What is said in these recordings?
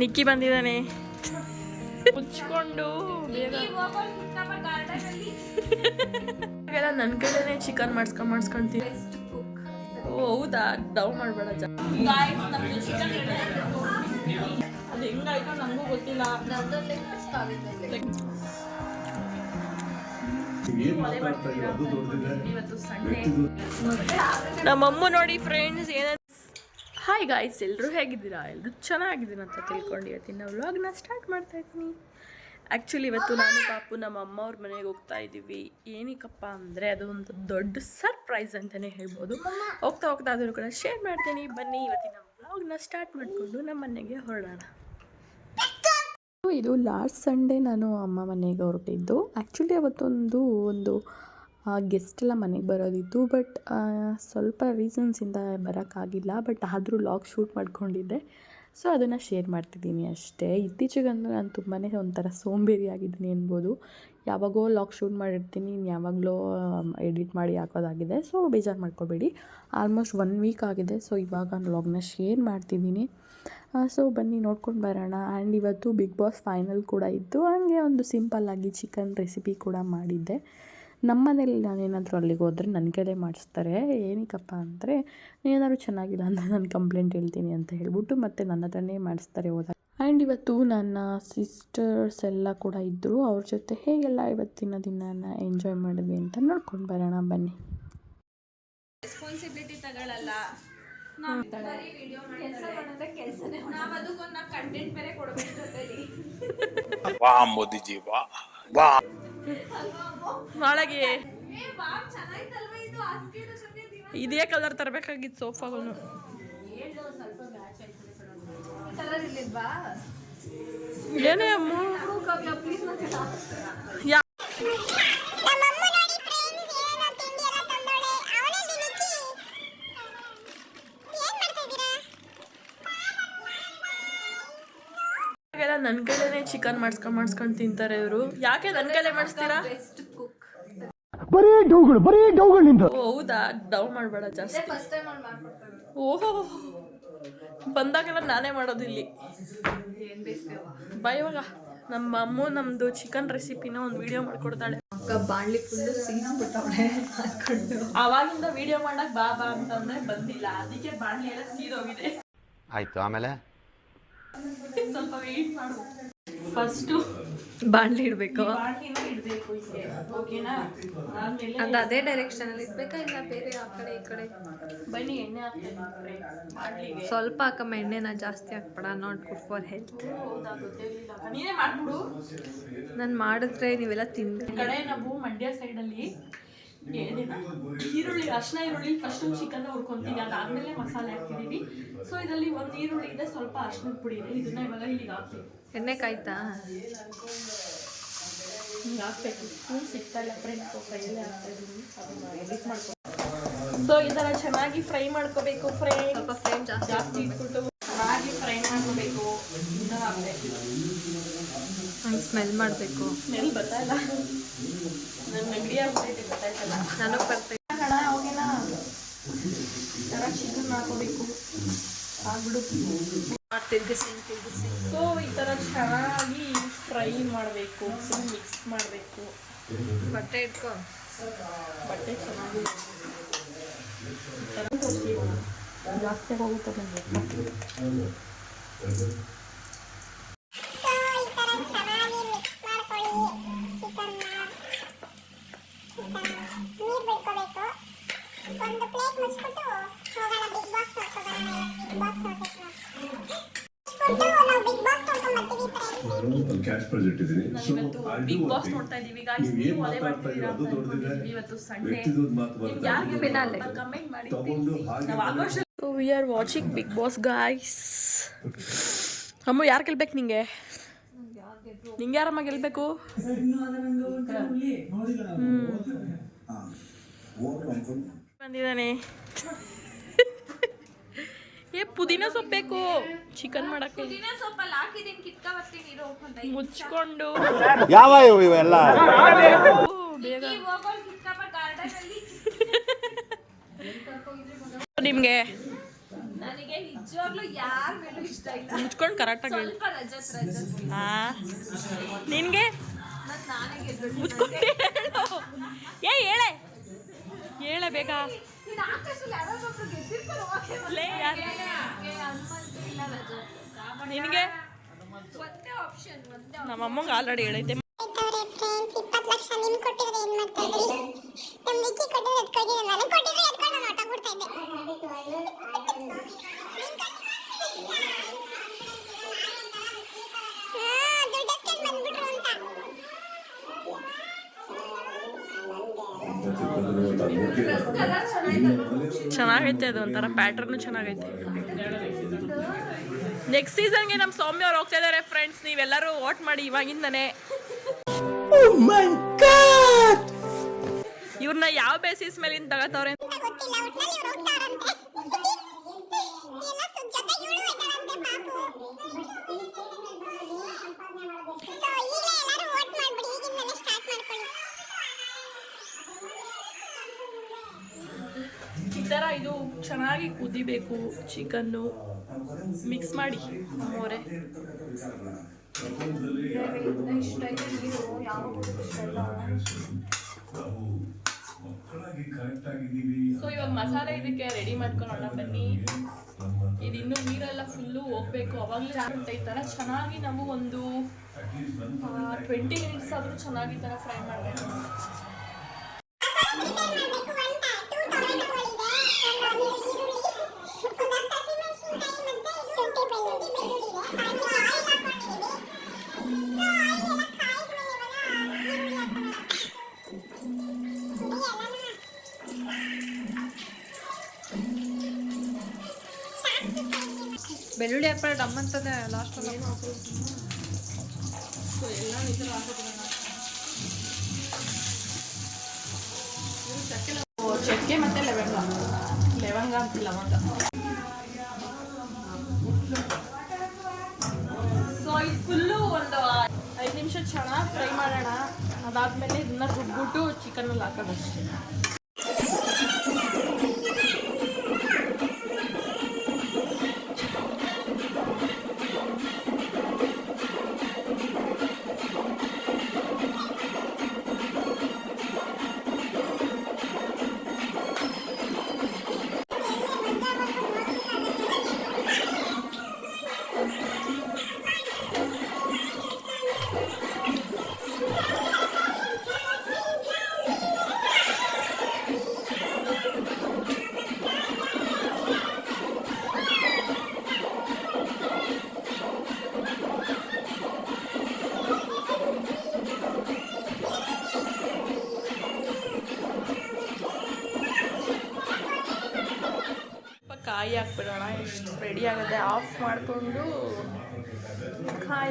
ನಿಕ್ಕಿ ಬಂದಿದ್ದಾನೆ. ಮುಚ್ಕೊಂಡು ನನ್ನ ಕಡೆನೇ ಚಿಕನ್ ಮಾಡಿಸ್ಕೊಂಡು ಮಾಡಿಸ್ಕೊಂತೀನಿ. ಓ ಹೌದಾ? ಡೌನ್ ಮಾಡಬೇಡ ಅದು ಹೆಂಗಾಯ್ತು ನನಗೂ ಗೊತ್ತಿಲ್ಲ. ನಮ್ಮಮ್ಮ ನೋಡಿ ಫ್ರೆಂಡ್ಸ್ ಏನ ಹಾಯ್ ಗಾಯ್ಸ್ ಎಲ್ಲರೂ ಹೇಗಿದ್ದೀರಾ? ಎಲ್ಲರೂ ಚೆನ್ನಾಗಿದ್ದೀನಿ ಅಂತ ತಿಳ್ಕೊಂಡು ಇವತ್ತಿನ ವ್ಲಾಗ್ನ ಸ್ಟಾರ್ಟ್ ಮಾಡ್ತಾ ಇದ್ದೀನಿ. ಆ್ಯಕ್ಚುಲಿ ಇವತ್ತು ನಾನು ಪಾಪು ನಮ್ಮ ಅಮ್ಮ ಅವ್ರ ಮನೆಗೆ ಹೋಗ್ತಾ ಇದ್ದೀವಿ. ಏನಕ್ಕಪ್ಪ ಅಂದರೆ ಅದು ಒಂದು ದೊಡ್ಡ ಸರ್ಪ್ರೈಸ್ ಅಂತಲೇ ಹೇಳ್ಬೋದು. ಹೋಗ್ತಾ ಹೋಗ್ತಾ ಅದನ್ನು ಕೂಡ ಶೇರ್ ಮಾಡ್ತೀನಿ. ಬನ್ನಿ ಇವತ್ತಿನ ವ್ಲಾಗ್ನ ಸ್ಟಾರ್ಟ್ ಮಾಡಿಕೊಂಡು ನಮ್ಮ ಮನೆಗೆ ಹೊರಡೋಣ. ಇದು ಲಾಸ್ಟ್ ಸಂಡೇ ನಾನು ಅಮ್ಮ ಮನೆಗೆ ಹೊರಟಿದ್ದು. ಆ್ಯಕ್ಚುಲಿ ಅವತ್ತೊಂದು ಒಂದು ಗೆಸ್ಟ್ ಎಲ್ಲ ಮನೆಗೆ ಬರೋದಿತ್ತು ಬಟ್ ಸ್ವಲ್ಪ ರೀಸನ್ಸಿಂದ ಬರೋಕ್ಕಾಗಿಲ್ಲ ಬಟ್ ಆದರೂ ಲಾಗ್ ಶೂಟ್ ಮಾಡ್ಕೊಂಡಿದ್ದೆ. ಸೊ ಅದನ್ನು ಶೇರ್ ಮಾಡ್ತಿದ್ದೀನಿ ಅಷ್ಟೇ. ಇತ್ತೀಚೆಗಂದು ನಾನು ತುಂಬಾ ಒಂಥರ ಸೋಂಬೇರಿ ಆಗಿದ್ದೀನಿ ಅನ್ಬೋದು. ಯಾವಾಗೋ ಲಾಗ್ ಶೂಟ್ ಮಾಡಿರ್ತೀನಿ ಇನ್ನು ಯಾವಾಗಲೋ ಎಡಿಟ್ ಮಾಡಿ ಹಾಕೋದಾಗಿದೆ. ಸೊ ಬೇಜಾರು ಮಾಡ್ಕೋಬೇಡಿ. ಆಲ್ಮೋಸ್ಟ್ ಒನ್ ವೀಕ್ ಆಗಿದೆ ಸೊ ಇವಾಗ ಲಾಗ್ನ ಶೇರ್ ಮಾಡ್ತಿದ್ದೀನಿ. ಸೊ ಬನ್ನಿ, ನೋಡ್ಕೊಂಡು ಬರೋಣ. ಆ್ಯಂಡ್ ಇವತ್ತು ಬಿಗ್ ಬಾಸ್ ಫೈನಲ್ ಕೂಡ ಇತ್ತು. ಹಾಗೆ ಒಂದು ಸಿಂಪಲ್ಲಾಗಿ ಚಿಕನ್ ರೆಸಿಪಿ ಕೂಡ ಮಾಡಿದ್ದೆ. ನಮ್ಮ ಮನೇಲಿ ನಾನೇನಾದರೂ ಅಲ್ಲಿಗೆ ಹೋದರೆ ನನ್ನ ಕೈಲೇ ಮಾಡಿಸ್ತಾರೆ ಏನಕ್ಕಪ್ಪ ಅಂದರೆ ಏನಾದರೂ ಚೆನ್ನಾಗಿಲ್ಲ ಅಂದರೆ ನಾನು ಕಂಪ್ಲೇಂಟ್ ಹೇಳ್ತೀನಿ ಅಂತ ಹೇಳ್ಬಿಟ್ಟು ಮತ್ತೆ ನನ್ನ ಹತ್ರನೇ ಮಾಡಿಸ್ತಾರೆ ಹೋದಾಗ. ಆ್ಯಂಡ್ ಇವತ್ತು ನನ್ನ ಸಿಸ್ಟರ್ಸ್ ಎಲ್ಲ ಕೂಡ ಇದ್ದರು ಅವ್ರ ಜೊತೆ ಹೇಗೆಲ್ಲ ಇವತ್ತಿನ ದಿನನ ಎಂಜಾಯ್ ಮಾಡಿದ್ವಿ ಅಂತ ನೋಡ್ಕೊಂಡು ಬರೋಣ ಬನ್ನಿ. ರೆಸ್ಪಾನ್ಸಿಬಿಲಿಟಿ ತಗೊಳ್ಳಲ್ಲ ನಾವ್ ಅದಕ್ಕೊಂದು ಕಂಟೆಂಟ್ ಬೇರೆ ಕೊಡ್ಬೇಕು ಒಳಗೆ ಇದೇ? ಕಲರ್ ತರಬೇಕಾಗಿತ್ತು ಸೋಫಾಗಳು ಏನೇ ಅಮ್ಮ? ನನ್ನ ಕೈಲೇ ಚಿಕನ್ ಮಾಡಿಸ್ಕೊಂಡು ಮಾಡಿಸ್ಕೊಂಡು ತಿಂತಾರೆ ಇವರು. ಯಾಕೆ ನನ್ನ ಕೈಲೇ ಮಾಡಿಸ್ತೀರಾ? ಬರೀ ಡೌಗಳು ಬರೀ ಡೌಗಳು ನಿಂದು ಹೌದಾ? ಡೌನ್ ಮಾಡಬೇಡ ಜಾಸ್ತಿ. ಫಸ್ಟ್ ಟೈಮ್ ಅಲ್ಲಿ ಮಾಡ್ಕೊಡ್ತಾರೆ ಓಹೋ. ಬಂದಾಗೆಲ್ಲ ನಾನೇ ಮಾಡೋದು ಇಲ್ಲಿ. ಏನ್ ಬೇಯಿಸ್ತೇವ ಬಾ ಇವಾಗ. ನಮ್ಮ ಅಮ್ಮ ನಮ್ಮದು ಚಿಕನ್ ರೆಸಿಪಿನ ಒಂದು ವಿಡಿಯೋ ಮಾಡ್ಕೊಡ್ತಾಳೆ. ಅಕ್ಕ ಬಾಣ್ಲಿ ಫುಲ್ಲು ಸೀಸ್ಬಿಟ್ಟವಳೆ ಹಾಕೊಂಡು ಅವಾಗಿಂದ ವಿಡಿಯೋ ಮಾಡಕ್ ಬಾ ಬಾ ಅಂತಂದ್ರೆ ಬಂದಿಲ್ಲ. ಅದಕ್ಕೆ ಬಾಣ್ಲಿ ಎಲ್ಲ ಸೀದೋಗಿದೆ. ಆಯ್ತು ಆಮೇಲೆ? ಸ್ವಲ್ಪ ವೇಟ್ ಮಾಡು ಫಸ್ಟು ಬಾಣಲಿ ಇಡ್ಬೇಕು. ಇಡಬೇಕು ಅಂತ ಓಕೆನಾ ಅದು ಅದೇ ಡೈರೆಕ್ಷನ್ ಅಲ್ಲಿ ಇಡ್ಬೇಕಾ ಇಲ್ಲ ಬೇರೆ ಆ ಕಡೆ ಈ ಕಡೆ? ಬನ್ನಿ ಎಣ್ಣೆ ಹಾಕ್ತೀನಿ ಸ್ವಲ್ಪ ಹಾಕಮ್ಮ ಎಣ್ಣೆನ ಜಾಸ್ತಿ ಹಾಕ್ಬೇಡ ನಾಟ್ ಗುಡ್ ಫಾರ್ ಹೆಲ್ತ್ ನೀನೇ ಮಾಡ್ಬಿಡು. ನಾನು ಮಾಡಿದ್ರೆ ನೀವೆಲ್ಲ ತಿನ್ಬೇಕು ಕಡೆ ನಾವು ಮಂಡ್ಯ ಸೈಡಲ್ಲಿ ಏನಿಲ್ಲ. ಈರುಳ್ಳಿ ಅರ್ಶಿನ ಈರುಳ್ಳಿ ಫಸ್ಟ್ ಚಿಕನ್ ಹುರ್ಕೊಂತೀವಿ ಅದಾದ್ಮೇಲೆ ಮಸಾಲೆ ಹಾಕ್ತಿದ್ದೀವಿ ಸೊ ಇದರಲ್ಲಿ ಒಂದು ಈರುಳ್ಳಿ ಇದೆ ಸ್ವಲ್ಪ ಅರ್ಶಿನದ ಪುಡಿ ಇದೆ. ಇದನ್ನ ಇವಾಗ ಇಲ್ಲಿಗೆ ಹಾಕ್ತೀವಿ. ಎಣ್ಣೆ ಕಾಯ್ತಾ ಹಿಂಗೆ ಹಾಕ್ಬೇಕು. ಸ್ಪೂನ್ ಸಿಗ್ತಾ ಇಲ್ಲ ಫ್ರೆಂಡ್ಸ್ ಕೈಯಲ್ಲೇ ಹಾಕ್ತಾ ಇದೀನಿ ಅದನ್ನ ಎಡಿಟ್ ಮಾಡ್ಕೊ ಸೊ ಈ ಥರ ಚೆನ್ನಾಗಿ ಫ್ರೈ ಮಾಡ್ಕೋಬೇಕು ಫ್ರೈ ಸ್ವಲ್ಪ ಫ್ಲೇಮ್ ಜಾಸ್ತಿ ಜಾಸ್ತಿ ಇಟ್ಬಿಟ್ಟು. ಚೆನ್ನಾಗಿ ಫ್ರೈ ಮಾಡ್ಕೋಬೇಕು. ಸ್ಮೆಲ್ ಮಾಡಬೇಕು. ಸ್ಮೆಲ್ ಬರ್ತಾ ಇಲ್ಲ. ನನ್ನ ನೆಗಡಿ ಆಗ್ಬಿಟ್ಟೈತೆ ಗೊತ್ತಾಯ್ತಲ್ಲ ನನಗೆ ಬರ್ತೈತೆ ಕಣ ಥರ ಚಿಕನ್ ಹಾಕೋಬೇಕು ಆಗ್ಬಿಡು ತಿರ್ಗಿಸಿ ತಿರ್ಗಿಸಿ ಸೊ ಈ ಥರ ಚೆನ್ನಾಗಿ ಫ್ರೈ ಮಾಡಬೇಕು ಫುಲ್ ಮಿಕ್ಸ್ ಮಾಡಬೇಕು ಬಟ್ಟೆ ಇಟ್ಕೊ ಬಟ್ಟೆ ಚೆನ್ನಾಗಿ. ಜಾಸ್ತಿ ಹೋಗುತ್ತೆ ನನಗೆ ನೀರು ಬಿಡ್ಕೋಬೇಕು ಒಂದು ಪ್ಲೇಟ್ ಮುಚ್ಚಿಬಿಟ್ಟು ಹೋಗೋಣ ಬಿಗ್ ಬಾಸ್ ನೋಡ್ಕೊಬರೋಣ ಬಾಕ್ಸ್ ನೋಡ್ಬೇಕು ಮುಚ್ಚಿಬಿಟ್ಟು ನಾವು ಬಿಗ್ ಬಾಸ್ ನೋಡ್ಕೊಂಡ್ ಬರ್ತೀವಿ ನಾನು ಕ್ಯಾಶ್ ಪ್ರೈಸ್ ಇಟ್ಟಿದ್ದೀನಿ ಸೊ ಇವತ್ತು ಬಿಗ್ ಬಾಸ್ ನೋಡ್ತಾ ಇದೀವಿ ಗಾಯ್ಸ್ ನೀವು ಅದೇ ಮಾಡ್ತಿದ್ದೀರಾ ಅಂತ ಅದು ದೊಡ್ಡದಿದೆ ಇವತ್ತು ಸಂಡೇ ನಿಮ್ಗೆ ಯಾರಿಗೆ. Finale. ಕಮೆಂಟ್ ಮಾಡಿ ತಿಳಿಸಿ. ನಾವು so we are watching Bigg Boss guys ಅಮ್ಮ ಯಾರು ಗೆಲ್ಬೇಕು ನಿಂಗೆ? ನಿಂಗೆ ಯಾರಮ್ಮ ಗೆಲ್ಬೇಕು? ಬಂದಿದ್ದಾನೆ. ಏ ಪುದೀನ ಸೊಪ್ಪು ಬೇಕು ಚಿಕನ್ ಮಾಡಕ್ಕೆ. ಪುದೀನ ಸೊಪ್ಪಲ್ಲಿ ಹಾಕಿದೀನಿ ಕಿತ್ಕ ಬರ್ತೀನಿ ಇರು ಅಂತ ಮುಚ್ಕೊಂಡು. ಯಾವ ಇವು ಇವೆಲ್ಲ? ಓ, ಬೇಗ ಗಾರ್ಡನ್ ಅಲ್ಲಿ ನಿಮಗೆ? ನನಗೆ ನಿಜವಾಗ್ಲೂ ಯಾರ ಮೇಲೂ ಇಷ್ಟ ಇಲ್ಲ. ಮುಚ್ಕೊಂಡು ಕರೆಕ್ಟಾಗಿ ಹೇಳಿ ಸ್ವಲ್ಪ ರಜತ್ ರಜತ್. ಹಾ ನಿನಗೆ? ಮತ್ ನಾನೇ ಗೆದ್ದು ಮುಚ್ಕೊಂಡು ಹೇಳು. ಏ ಹೇಳೆ. ಹೇಳೆ ಬೇಗ. ನಿನಗೆ? ನಮ್ಮ ಅಮ್ಮಂಗೆ ಆಲ್ರೆಡಿ ಹೇಳೈತೆ ಅದು ಒಂಥರ ಪ್ಯಾಟರ್ನ್ ಚೆನ್ನಾಗೈತೆ ನೆಕ್ಸ್ಟ್ ಸೀಸನ್ಗೆ ನಮ್ಮ ಸೌಮ್ಯ ಅವ್ರು ಹೋಗ್ತಾ ಇದಾರೆ ಫ್ರೆಂಡ್ಸ್ ನೀವೆಲ್ಲರೂ ವೋಟ್ ಮಾಡಿ ಇವಾಗಿಂದನೇ ಇವ್ರನ್ನ ಯಾವ ಬೇಸಿಸ್ ಮೇಲಿಂದ ತಗೋತವ್ರೆ ಅಂತ ಗೊತ್ತಿಲ್ಲ ಒಟ್ನಲ್ಲಿ ಇವ್ರು ಹೋಗ್ತಾರಂತೆ ಎಲ್ಲ ಸುದ್ದಿ ಜೊತೆ ಇವಳು ಹೋಗ್ತಾಳಂತೆ ಪಾಪು ಸೊ ಈಗಲೇ ಎಲ್ಲರೂ ವೋಟ್ ಮಾಡ್ಬಿಡಿ ಈಗಿಂದನೇ ಸ್ಟಾರ್ಟ್ ಮಾಡ್ಕೊಳ್ಳಿ ಈ ಥರ ಇದು ಚೆನ್ನಾಗಿ ಕುದಿಬೇಕು ಚಿಕನ್ನು ಮಿಕ್ಸ್ ಮಾಡಿ. ಮೋರೆ. ಸೊ ಇವಾಗ ಮಸಾಲೆ ಇದಕ್ಕೆ ರೆಡಿ ಮಾಡ್ಕೊಳ್ಳೋಣ ಬನ್ನಿ. ಇದು ಇನ್ನೂ ನೀರೆಲ್ಲ ಫುಲ್ಲು ಹೋಗ್ಬೇಕು. ಅವಾಗಲೇ ಈ ಥರ ಚೆನ್ನಾಗಿ ನಾವು ಒಂದು ಟ್ವೆಂಟಿ ಮಿನಿಟ್ಸ್ ಆದರೂ ಚೆನ್ನಾಗಿ ಈ ಥರ ಫ್ರೈ ಮಾಡಬೇಕು. ಬೆಳ್ಳುಳ್ಳಿ ಹಾಕ್ಬೇಡ ಲಾಸ್ಟ್ ಈ ಥರ ಹಾಕಿಬಿಡೋಣ ಚಕ್ಕೆ ಮತ್ತೆ ಲವಂಗ. ಲವಂಗ ಅಂತ ಲವಂಗ ಸೊ ಫುಲ್ಲು ಒಂದು ಐದು ನಿಮಿಷ ಚೆನ್ನಾಗಿ ಫ್ರೈ ಮಾಡೋಣ. ಅದಾದಮೇಲೆ ಇದನ್ನ ರುಬ್ಬಿಟ್ಟು ಚಿಕನಲ್ಲಿ ಹಾಕೋದಷ್ಟೇ.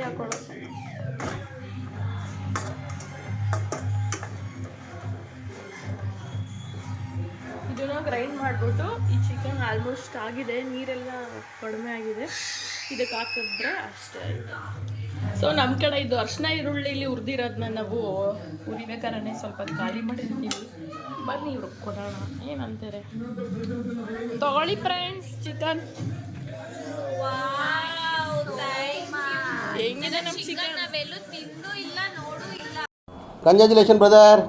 ಹಾಕೊಳ್ಳೋದು. ಇದನ್ನ ಗ್ರೈಂಡ್ ಮಾಡಿಬಿಟ್ಟು ಈ ಚಿಕನ್ ಆಲ್ಮೋಸ್ಟ್ ಆಗಿದೆ. ನೀರೆಲ್ಲ ಕಡಿಮೆ ಆಗಿದೆ. ಇದಕ್ಕೆ ಹಾಕಿದ್ರೆ ಅಷ್ಟೇ ಸೊ ನಮ್ಮ ಕಡೆ ಇದು ಅರ್ಶಿನ ಈರುಳ್ಳಿಲಿ ಹುರಿದಿರೋದನ್ನ ನಾವು ಹುರಿಬೇಕಾದ್ರೆ ಸ್ವಲ್ಪ ಖಾಲಿ ಮಾಡಿರ್ತೀವಿ ಬನ್ನಿ ಇವ್ರು ಕೊಡೋಣ. ಏನಂತಾರೆ? ತಗೊಳ್ಳಿ ಫ್ರೆಂಡ್ಸ್ ಚಿಕನ್ ಹೆಂಗಿದೆ ನಮ್ಮ ಚಿಕನ್ ನಾವೆಲ್ಲೂ ತಿಂದು ಇಲ್ಲ ನೋಡು ಇಲ್ಲ ಕಂಗ್ರ್ಯಾಚುಲೇಷನ್ ಬ್ರದರ್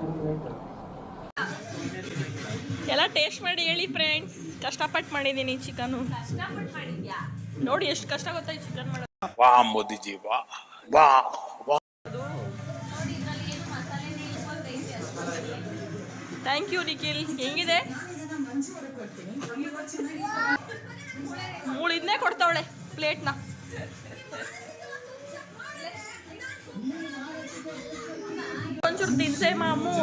ಎಲ್ಲ ಟೇಸ್ಟ್ ಮಾಡಿ ಹೇಳಿ ಫ್ರೆಂಡ್ಸ್ ಕಷ್ಟಪಟ್ಟು ಮಾಡಿದ್ದೀನಿ ಚಿಕನು ನೋಡಿ ಎಷ್ಟು ಕಷ್ಟ ಗೊತ್ತಾಯ್ತು ಚಿಕನ್ ಮಾಡೋದು. ವಾ ಮೋದಿಜಿ ವಾ ವಾ ವಾ. Thank you Nikhil. ಹೆಂಗಿದೆ? ಮೂಳಿದ್ನೇ ಕೊಡ್ತಾವಳೆ ಪ್ಲೇಟ್ನ ತಿನ್ಸೆ ಮಾಮು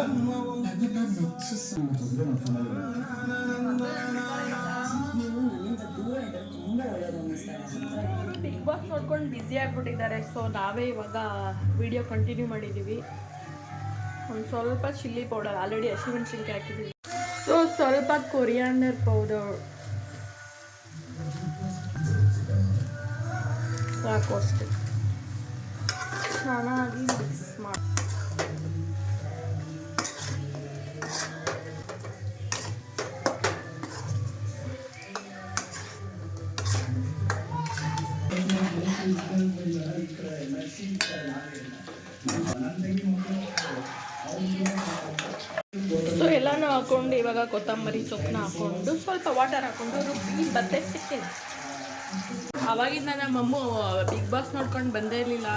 ಬಿಗ್ ಬಾಸ್ ನೋಡ್ಕೊಂಡು ಬ್ಯುಸಿ ಆಗಿಬಿಟ್ಟಿದ್ದಾರೆ. ಸೊ ನಾವೇ ಇವಾಗ ವಿಡಿಯೋ ಕಂಟಿನ್ಯೂ ಮಾಡಿದ್ದೀವಿ ಒಂದು ಸ್ವಲ್ಪ ಚಿಲ್ಲಿ ಪೌಡರ್ ಆಲ್ರೆಡಿ ಹಸಿಮೆಣಸಿನ್ಕಾಯಿ ಹಾಕಿದ್ದೀವಿ ಸೊ ಸ್ವಲ್ಪ ಕೊರಿಯಾಂಡರ್ ಪೌಡರ್ ಸಾಕು ಅಷ್ಟೇ. ಚೆನ್ನಾಗಿ ಮಿಕ್ಸ್ ಮಾಡಿ. ಹಾಕೊಂಡು ಇವಾಗ ಕೊತ್ತಂಬರಿ ಸೊಪ್ಪನ್ನ ಹಾಕೊಂಡು ಸ್ವಲ್ಪ ವಾಟರ್ ಹಾಕೊಂಡು ರುಬ್ಬಿ ಬತ್ತೆ ಸಿಕ್ಕಿದೆ. ಅವಾಗಿಂದ ನಮ್ಮ ಅಮ್ಮ ಬಿಗ್ ಬಾಸ್ ನೋಡ್ಕೊಂಡು ಬಂದೇ ಇರಲಿಲ್ಲ.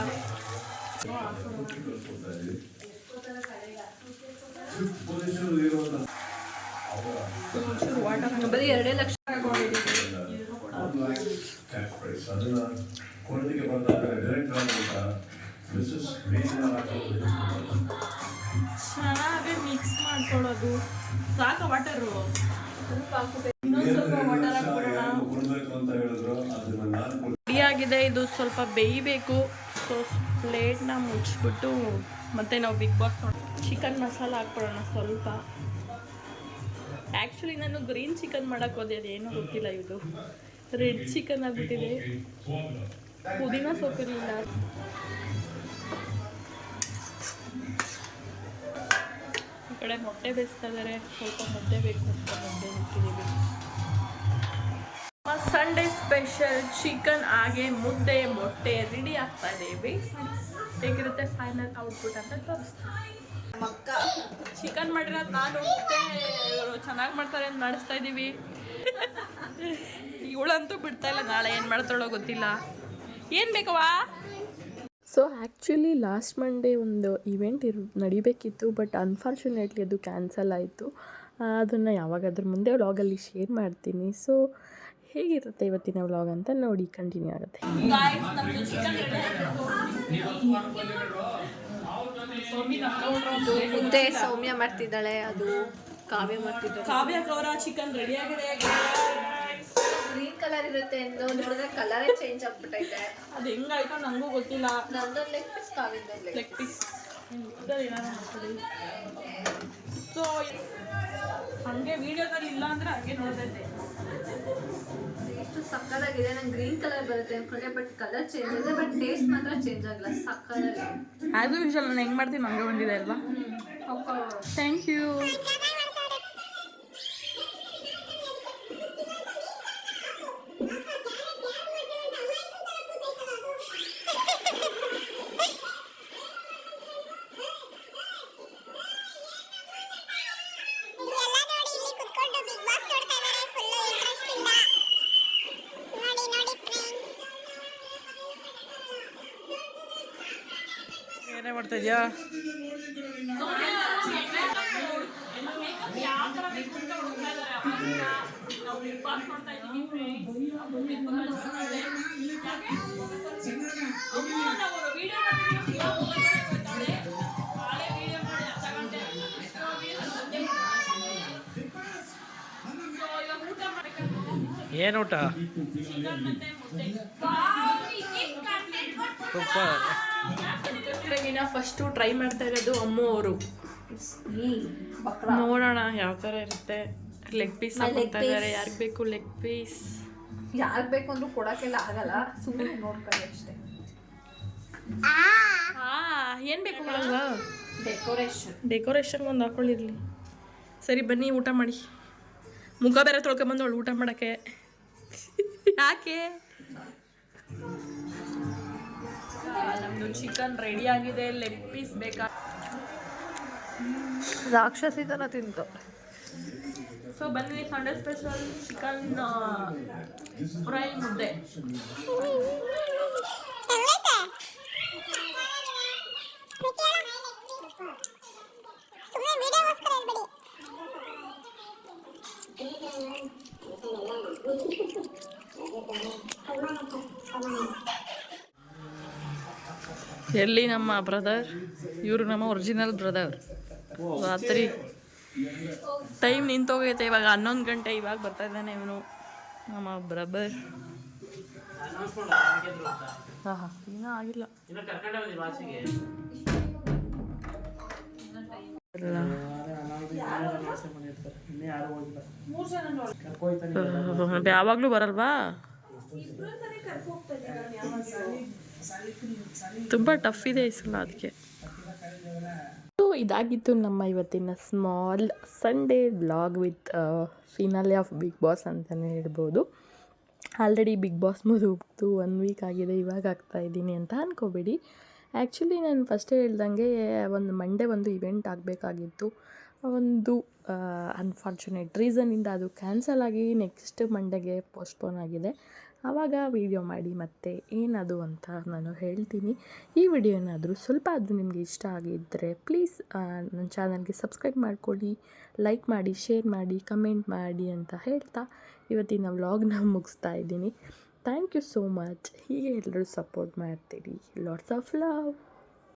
ವಾಟರ್ ಬರೀ ಎರಡೇ ಲಕ್ಷ ಮಿಸಸ್ ಚೆನ್ನಾಗಿ ಮಿಕ್ಸ್ ಮಾಡ್ಕೊಳ್ಳೋದು. ಸಾಕು ವಾಟರು ಸ್ವಲ್ಪ ಹಾಕ್ಬೇಕು ಇನ್ನೊಂದು ಸ್ವಲ್ಪ ವಾಟರ್ ಹಾಕ್ಬಿಡೋಣ ಕೊಡಬೇಕು ಅಂತ ಹೇಳಿದ್ರು ಅದನ್ನ ನಾನು ರೆಡಿ ಆಗಿದೆ ಇದು ಸ್ವಲ್ಪ ಬೇಯಬೇಕು. ಸೊ ಪ್ಲೇಟ್ನ ಮುಚ್ಚಿಬಿಟ್ಟು ಮತ್ತೆ ನಾವು ಬಿಗ್ ಬಾಸ್ ಚಿಕನ್ ಮಸಾಲ ಹಾಕ್ಬಿಡೋಣ ಸ್ವಲ್ಪ. ಆ್ಯಕ್ಚುಲಿ ನಾನು ಗ್ರೀನ್ ಚಿಕನ್ ಮಾಡೋಕ್ಕೆ ಹೋದೆ ಅದೇನೂ ಗೊತ್ತಿಲ್ಲ ಇದು. ರೆಡ್ ಚಿಕನ್ ಆಗಿಬಿಟ್ಟಿದೆ. ಪುದೀನ ಸೊಪ್ಪಿರಲಿಲ್ಲ. ಕಡೆ ಮೊಟ್ಟೆ ಬೇಯಿಸ್ತಾ ಇದ್ದಾರೆ ಸ್ವಲ್ಪ ಮೊಟ್ಟೆ ಬೇಕು ಅಂತ ಮೊಟ್ಟೆ ಸಂಡೇ ಸ್ಪೆಷಲ್ ಚಿಕನ್ ಹಾಗೆ ಮುದ್ದೆ ಮೊಟ್ಟೆ ರೆಡಿ ಆಗ್ತಾ ಇದ್ದೀವಿ ಹೇಗಿರುತ್ತೆ ಫೈನಲ್ ಔಟ್ಪುಟ್ ಅಂತ ತೋರಿಸ್ತೀನಿ. ಚಿಕನ್ ಮಾಡಿರೋ ನಾನು ಚೆನ್ನಾಗಿ ಮಾಡ್ತಾರೆ ಅಂತ ಮಾಡಿಸ್ತಾ ಇದ್ದೀವಿ ಇವಳಂತೂ ಬಿಡ್ತಾ ಇಲ್ಲ ನಾಳೆ ಏನು ಮಾಡ್ತಾಳೋ ಗೊತ್ತಿಲ್ಲ. ಏನು ಬೇಕವಾ ಸೊ ಆ್ಯಕ್ಚುಲಿ ಲಾಸ್ಟ್ ಮಂಡೇ ಒಂದು ಇವೆಂಟ್ ಇರ್ ನಡಿಬೇಕಿತ್ತು ಬಟ್ ಅನ್ಫಾರ್ಚುನೇಟ್ಲಿ ಅದು ಕ್ಯಾನ್ಸಲ್ ಆಯಿತು. ಅದನ್ನು ಯಾವಾಗಾದ್ರೂ ಮುಂದೆ ವ್ಲಾಗಲ್ಲಿ ಶೇರ್ ಮಾಡ್ತೀನಿ. ಸೊ ಹೇಗಿರುತ್ತೆ ಇವತ್ತಿನ ವ್ಲಾಗ್ ಅಂತ ನೋಡಿ ಕಂಟಿನ್ಯೂ ಆಗುತ್ತೆ. ಮುದ್ದೆ ಸೌಮ್ಯ ಮಾಡ್ತಿದ್ದಾಳೆ ಅದು ಕಾವ್ಯ ಮಾಡ್ತಿದ್ದಾಳೆ. ಕಾವ್ಯ ಕೌರ ಚಿಕನ್ ರೆಡಿ ಆಗಿದೆ. ಗ್ರೀನ್ ಕಲರ್ ಇರುತ್ತೆ ಎಂದು ನೋಡಿದ್ರೆ ಕಲರೇ ಚೇಂಜ್ ಆಗ್ಬಿಟ್ಟೈತೆ ಅದು ಹೆಂಗಾಯ್ತು ನಂಗೂ ಗೊತ್ತಿಲ್ಲ. ನಂದೊಂದು ಲೆಗ್ ಪೀಸ್ ಕಾವಿಂದ ಲೆಗ್ ಪೀಸ್ ಸೊ ಹಂಗೆ ವಿಡಿಯೋದಲ್ಲಿ ಇಲ್ಲ ಅಂದ್ರೆ ಹಂಗೆ ನೋಡ್ತೈತೆ. ಎಷ್ಟು ಸಕ್ಕತ್ತಾಗಿದೆ. ನಂಗೆ ಗ್ರೀನ್ ಕಲರ್ ಬರುತ್ತೆ ಅನ್ಕೊಂಡೆ ಬಟ್ ಕಲರ್ ಚೇಂಜ್ ಇದೆ ಬಟ್ ಟೇಸ್ಟ್ ಮಾತ್ರ ಚೇಂಜ್ ಆಗಲ್ಲ ಸಕ್ಕತ್ತಾಗಿದೆ ಆ್ಯಸ್ ಯೂಶಲ್ ನಾನು ಹೆಂಗೆ ಮಾಡ್ತೀನಿ ಹಂಗೆ ಬಂದಿದೆ ಅಲ್ವಾ? ಥ್ಯಾಂಕ್ ಯು ಮಾಡ್ತಾ ಇದೆಯಾ? ಏನು ಊಟ? ಸೂಪರ್ ಇನ್ನ ಫಸ್ಟು ಟ್ರೈ ಮಾಡ್ತಾ ಇರೋದು ಅಮ್ಮ ಅವರು. ನೋಡೋಣ ಯಾವ ಥರ ಇರುತ್ತೆ. ಲೆಗ್ ಪೀಸ್ ಇದ್ದಾರೆ. ಯಾರಿಗೆ ಬೇಕು ಲೆಗ್ ಪೀಸ್ ಯಾರು ಬೇಕು ಅಂದ್ರೂ ಕೊಡೋಕ್ಕೆಲ್ಲ ಆಗಲ್ಲ. ಸುಮ್ಮನೆ ನೋಡ್ಕೊಳ್ಳಿ ಅಷ್ಟೇ. ಹಾ ಏನು ಬೇಕು ಡೆಕೋರೇಷನ್ ಡೆಕೋರೇಷನ್ ಒಂದು ಹಾಕೊಳ್ಳಿರ್ಲಿ ಸರಿ ಬನ್ನಿ ಊಟ ಮಾಡಿ. ಮುಖ ಬೇರೆ ತೊಳ್ಕೊಂಬಂದವಳು ಊಟ ಮಾಡೋಕ್ಕೆ. ಯಾಕೆ? ನಮ್ಮದು ಚಿಕನ್ ರೆಡಿ ಆಗಿದೆ ಲೆಗ್ ಪೀಸ್ ಬೇಕಾ? ರಾಕ್ಷಸಿ ಥರ ತಿಂತು. ಸೊ ಬನ್ನಿ ಸಂಡೆ ಸ್ಪೆಷಲ್ ಚಿಕನ್ ಫ್ರೈ ಮುದ್ದೆ. ಎಲ್ಲಿ ನಮ್ಮ ಬ್ರದರ್ ಇವರು ನಮ್ಮ ಒರಿಜಿನಲ್ ಬ್ರದರ್ ರಾತ್ರಿ ಟೈಮ್ ನಿಂತೋಗೈತೆ ಇವಾಗ ಹನ್ನೊಂದು ಗಂಟೆ ಇವಾಗ ಬರ್ತಾ ಇದ್ದಾನೆ ಇವನು. ನಮ್ಮ ಬ್ರದರ್ ಹಾಂ ಹಾಂ ಇನ್ನೂ ಆಗಿಲ್ಲ. ಯಾವಾಗಲೂ ಬರಲ್ವಾ? ತುಂಬ ಟಫ್ ಇದೆ ಈ ಸಲ ಅದಕ್ಕೆ ಇದಾಗಿತ್ತು ನಮ್ಮ ಇವತ್ತಿನ small Sunday blog with finale of Bigg Boss ಅಂತಲೇ ಹೇಳ್ಬೋದು. ಆಲ್ರೆಡಿ ಬಿಗ್ ಬಾಸ್ ಮುಗಿದು ಒನ್ ವೀಕ್ ಆಗಿದೆ, ಇವಾಗ ಆಗ್ತಾ ಇದ್ದೀನಿ ಅಂತ ಅಂದ್ಕೋಬೇಡಿ ಆ್ಯಕ್ಚುಲಿ ನಾನು ಫಸ್ಟೇ ಹೇಳ್ದಂಗೆ ಒಂದು ಮಂಡೇ ಒಂದು ಇವೆಂಟ್ ಆಗಬೇಕಾಗಿತ್ತು. ಒಂದು ಅನ್ಫಾರ್ಚುನೇಟ್ ರೀಸನಿಂದ ಅದು ಕ್ಯಾನ್ಸಲ್ ಆಗಿ ನೆಕ್ಸ್ಟ್ ಮಂಡೆಗೆ ಪೋಸ್ಟ್ಪೋನ್ ಆಗಿದೆ. ಆವಾಗ ವೀಡಿಯೋ ಮಾಡಿ ಮತ್ತೆ ಏನದು ಅಂತ ನಾನು ಹೇಳ್ತೀನಿ. ಈ ವಿಡಿಯೋ ಏನಾದರೂ ಸ್ವಲ್ಪ ಆದರೂ ನಿಮಗೆ ಇಷ್ಟ ಆಗಿದ್ದರೆ ಪ್ಲೀಸ್ ನನ್ನ ಚಾನಲ್ಗೆ ಸಬ್ಸ್ಕ್ರೈಬ್ ಮಾಡ್ಕೊಳ್ಳಿ ಲೈಕ್ ಮಾಡಿ ಶೇರ್ ಮಾಡಿ ಕಮೆಂಟ್ ಮಾಡಿ ಅಂತ ಹೇಳ್ತಾ ಇವತ್ತಿನ ವ್ಲಾಗ್ನ ಮುಗಿಸ್ತಾ ಇದ್ದೀನಿ. ಥ್ಯಾಂಕ್ ಯು ಸೋ ಮಚ್ ಹೀಗೆ ಎಲ್ಲರೂ ಸಪೋರ್ಟ್ ಮಾಡ್ತೀರಿ. Lots of love